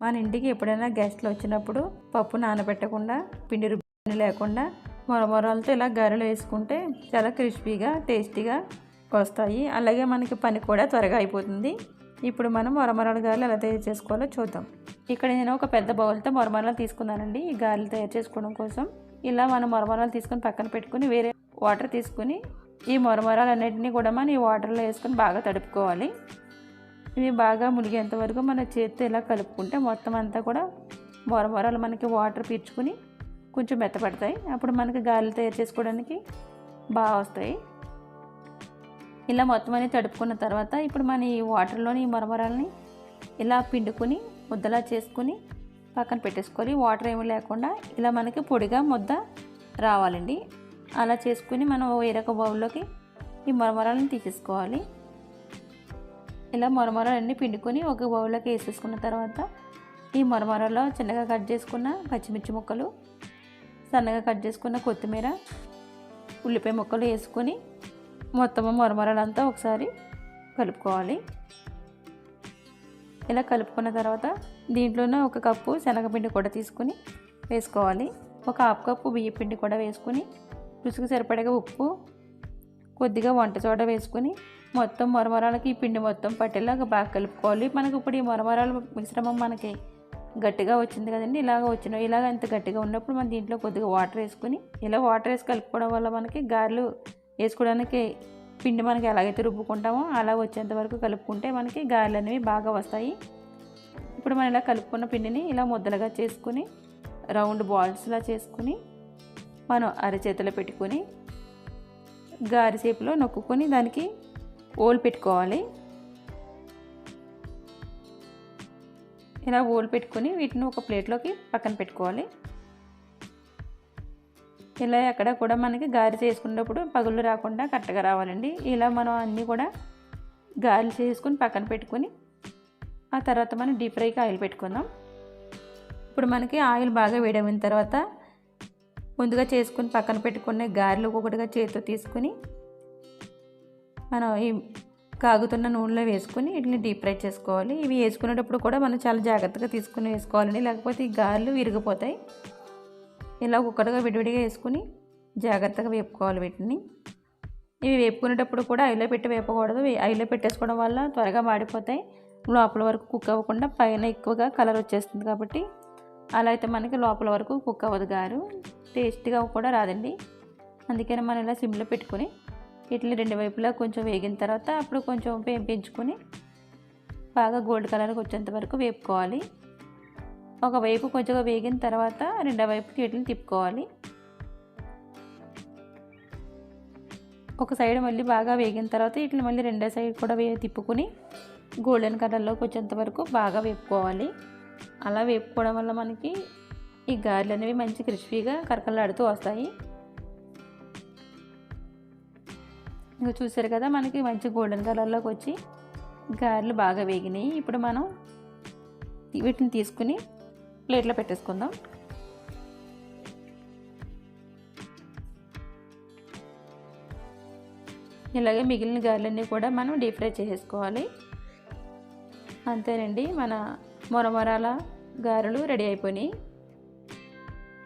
మన ఇంటికి ఎప్పుడైనా గెస్ట్లు వచ్చినప్పుడు పప్పు నానబెట్టకుండా పిండి రుబ్బి లేకుండా మొరమొరాలతో ఇలా గారెలు వేసుకుంటే చాలా క్రిస్పీగా టేస్టీగా వస్తాయి. అలాగే మనకి పని కూడా త్వరగా అయిపోతుంది. ఇప్పుడు మనం మొరమరాల గారెలు ఎలా తయారు చేసుకోవాలో చూద్దాం. ఇక్కడ నేను ఒక పెద్ద బౌల్తో మొరమరాలు తీసుకున్నానండి. ఈ గారెలు తయారు చేసుకోవడం కోసం ఇలా మనం మొరమరాలు తీసుకొని పక్కన పెట్టుకుని వేరే వాటర్ తీసుకుని ఈ మొరమరాలు అన్నింటినీ కూడా మనం ఈ వాటర్లో వేసుకొని బాగా తడుపుకోవాలి. ఇవి బాగా మునిగేంత వరకు మన చేతితో ఇలా కలుపుకుంటే మొత్తం అంతా కూడా మొరమొరలు మనకి వాటర్ పీల్చుకుని కొంచెం మెత్తపడతాయి. అప్పుడు మనకి గాలి తయారు చేసుకోవడానికి బాగా వస్తాయి. ఇలా మొత్తం అనేది తడుపుకున్న తర్వాత ఇప్పుడు మన ఈ వాటర్లోని ఈ మొరమొరల్ని ఇలా పిండుకుని ముద్దలా చేసుకుని పక్కన పెట్టేసుకోవాలి. వాటర్ ఏమీ లేకుండా ఇలా మనకి పొడిగా ముద్ద రావాలండి. అలా చేసుకుని మనం వేరొక బౌల్లోకి ఈ మొరమొరలను తీసేసుకోవాలి. ఇలా మొరమొరలన్నీ పిండుకొని ఒక బౌల్లోకి వేసేసుకున్న తర్వాత ఈ మొరమొరలో చిన్నగా కట్ చేసుకున్న పచ్చిమిర్చి ముక్కలు సన్నగా కట్ చేసుకున్న కొత్తిమీర ఉల్లిపాయ ముక్కలు వేసుకొని మొత్తం మొరమొరలంతా ఒకసారి కలుపుకోవాలి. ఇలా కలుపుకున్న తర్వాత దీంట్లోనే ఒక కప్పు శనగపిండి కూడా తీసుకుని వేసుకోవాలి. ఒక హాఫ్ కప్పు బియ్య పిండి కూడా వేసుకుని రుచికి సరిపడగా ఉప్పు కొద్దిగా వంట సోడా వేసుకుని మొత్తం మరమరాలకి ఈ పిండి మొత్తం పట్టేలాగా బాగా కలుపుకోవాలి. మనకి ఇప్పుడు ఈ మరమరాల మిశ్రమం మనకి గట్టిగా వచ్చింది కదండి. ఇలాగ వచ్చిన ఇలాగ అంత గట్టిగా ఉన్నప్పుడు మనం దీంట్లో కొద్దిగా వాటర్ వేసుకుని ఇలా వాటర్ వేసి కలుపుకోవడం వల్ల మనకి గారెలు వేసుకోవడానికి పిండి మనకి ఎలాగైతే రుబ్బుకుంటామో అలా వచ్చేంత వరకు కలుపుకుంటే మనకి గారెలు అనేవి బాగా వస్తాయి. ఇప్పుడు మనం ఇలా కలుపుకున్న పిండిని ఇలా ముద్దలుగా చేసుకుని రౌండ్ బాల్స్లా చేసుకుని మనం అరచేతిలో పెట్టుకొని గారి షేపులో నొక్కుకొని దానికి ఓల్ పెట్టుకోవాలి. ఇలా ఓల్ పెట్టుకొని వీటిని ఒక ప్లేట్లోకి పక్కన పెట్టుకోవాలి. ఇలా ఎక్కడ కూడా మనకి గారి చేసుకున్నప్పుడు పగులు రాకుండా కరెక్ట్గా రావాలండి. ఇలా మనం అన్నీ కూడా గాలి చేసుకుని పక్కన పెట్టుకొని ఆ తర్వాత మనం డీప్ ఫ్రైకి ఆయిల్ పెట్టుకుందాం. ఇప్పుడు మనకి ఆయిల్ బాగా వేడమైన తర్వాత ముందుగా చేసుకుని పక్కన పెట్టుకునే గారెలు ఒక్కొక్కటిగా చేతితో తీసుకుని మనం ఈ కాగుతున్న నూనెలో వేసుకుని వీటిని డీప్ ఫ్రై చేసుకోవాలి. ఇవి వేసుకునేటప్పుడు కూడా మనం చాలా జాగ్రత్తగా తీసుకుని వేసుకోవాలండి. లేకపోతే ఈ గారెలు విరిగిపోతాయి. ఇలా ఒక్కొక్కటిగా విడివిడిగా వేసుకుని జాగ్రత్తగా వేపుకోవాలి వీటిని. ఇవి వేపుకునేటప్పుడు కూడా ఐలో పెట్టి వేపకూడదు. ఐలో పెట్టేసుకోవడం వల్ల త్వరగా మాడిపోతాయి. లోపల వరకు కుక్ అవ్వకుండా పైన ఎక్కువగా కలర్ వచ్చేస్తుంది కాబట్టి అలా అయితే మనకి లోపల వరకు కుక్ అవ్వదు గారు. టేస్ట్గా కూడా రాదండి. అందుకని మనం ఇలా సిమ్లో పెట్టుకుని వీటిని రెండు వైపులా కొంచెం వేగిన తర్వాత అప్పుడు కొంచెం వేపించుకొని బాగా గోల్డ్ కలర్కి వచ్చేంత వరకు వేపుకోవాలి. ఒక వైపు కొంచెం వేగిన తర్వాత రెండో వైపుకి వీటిని తిప్పుకోవాలి. ఒక సైడ్ మళ్ళీ బాగా వేగిన తర్వాత వీటిని మళ్ళీ రెండో సైడ్ కూడా వే తిప్పుకుని గోల్డెన్ కలర్లోకి వచ్చేంత వరకు బాగా వేపుకోవాలి. అలా వేపుకోవడం వల్ల మనకి ఈ గారెలు అనేవి మంచి క్రిస్పీగా కరకలాడుతూ వస్తాయి. ఇంకా చూసారు కదా మనకి మంచి గోల్డెన్ కలర్లోకి వచ్చి గారెలు బాగా వేగినాయి. ఇప్పుడు మనం వీటిని తీసుకుని ప్లేట్లో పెట్టేసుకుందాం. ఇలాగే మిగిలిన గారెలన్నీ కూడా మనం డీప్ ఫ్రై చేసేసుకోవాలి. అంతేనండి మన మొరమొరాల గారెలు రెడీ అయిపోయినాయి.